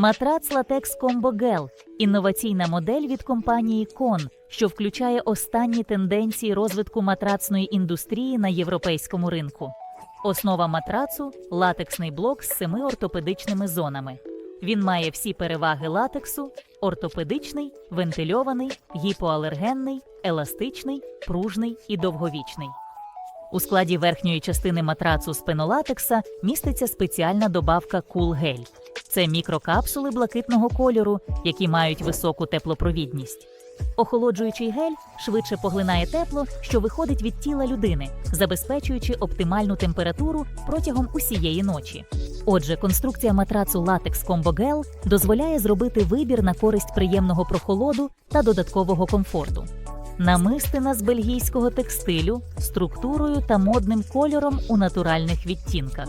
Матрац Combo Gel – інноваційна модель від компанії Кон, що включає останні тенденції розвитку матрацної індустрії на європейському ринку. Основа матрацу латексний блок з семи ортопедичними зонами. Він має всі переваги латексу: ортопедичний, вентильований, гіпоалергенний, еластичний, пружний і довговічний. У складі верхньої частини матрацу з пенолатекса міститься спеціальна добавка Cool Gel. Це мікрокапсули блакитного кольору, які мають високу теплопровідність. Охолоджуючий гель швидше поглинає тепло, що виходить від тіла людини, забезпечуючи оптимальну температуру протягом усієї ночі. Отже, конструкція матрацу Latex Combo Gel дозволяє зробити вибір на користь приємного прохолоду та додаткового комфорту. Намистина з бельгійського текстилю, структурою та модним кольором у натуральних відтінках.